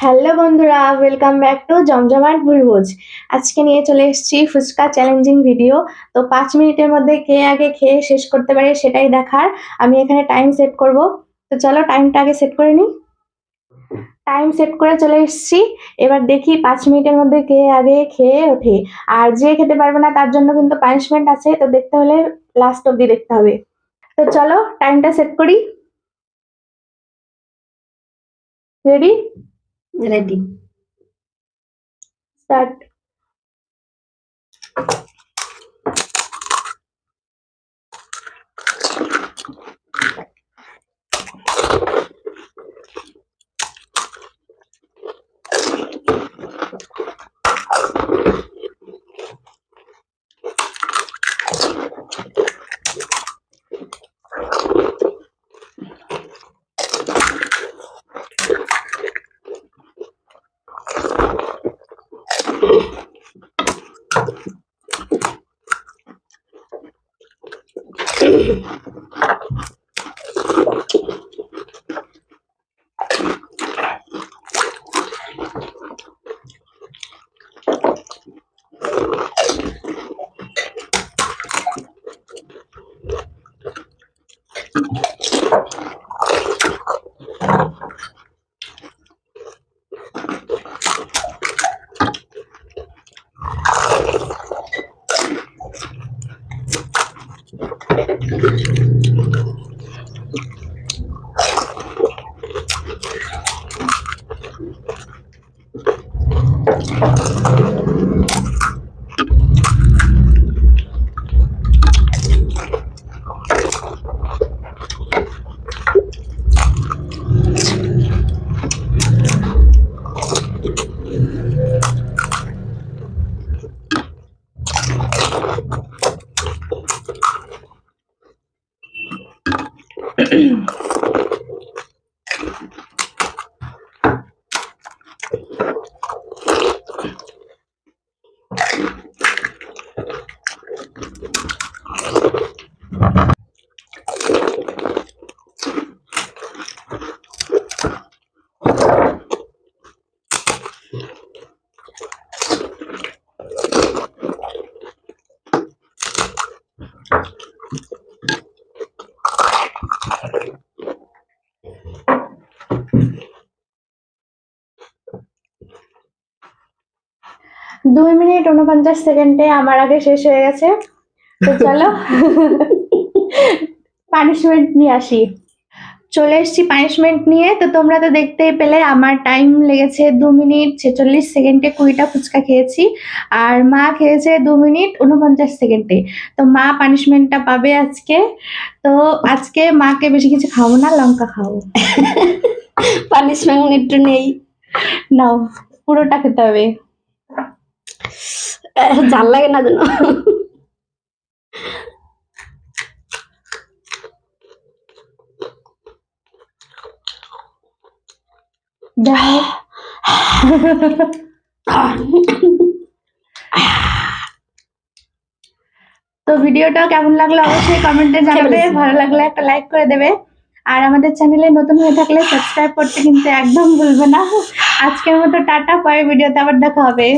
Hello বন্ধুরা welcome back to জমজমাট ভুলভুজ। আজকে নিয়ে চলে এসেছি ফুচকা চ্যালেঞ্জিং ভিডিও তো পাঁচ মিনিটের মধ্যে কে আগে খেয়ে শেষ করতে পারে সেটাই দেখার। আমি এখানে টাইম সেট করব। তো চলো টাইমটা আগে সেট করে নিই। টাইম সেট করে চলে এসেছি। এবার দেখি পাঁচ মিনিটের মধ্যে কে আগে খেয়ে ওঠে। আর যে খেতে পারবে না, তার জন্য কিন্তু পানিশমেন্ট আছে। তো দেখতে হলে লাস্ট অবধি দেখতে হবে। তো চলো টাইমটা সেট করি। Ready ready Thank you. Mm-hmm. দুই মিনিট উনপঞ্চাশ সেকেন্ডে আমার আগে শেষ হয়ে গেছে। তো চলো পানিশমেন্ট নিয়ে আসি। চলে এসেছি পানিশমেন্ট নিয়ে। তো তোমরা তো দেখতেই পেলে আমার টাইম লেগেছে দু মিনিট ছেচল্লিশ সেকেন্ডে কুড়িটা ফুচকা খেয়েছি। আর মা খেয়েছে দু মিনিট উনপঞ্চাশ সেকেন্ডে। তো মা পানিশমেন্টটা পাবে আজকে। তো আজকে মাকে বেশি কিছু খাব না লঙ্কা খাব পানিশমেন্ট একটু নেই। নাও পুরোটা খেতে হবে। ঝাল লাগে না যেন। তো ভিডিওটা কেমন লাগল অবশ্যই কমেন্টে জানাবে ভালো লাগলে একটা লাইক করে দেবে। আর আমাদের চ্যানেলে নতুন হয়ে থাকলে সাবস্ক্রাইব করতে কিন্তু একদম ভুলবে না। আজকের মতো টাটা পরের ভিডিওতে আবার দেখা হবে।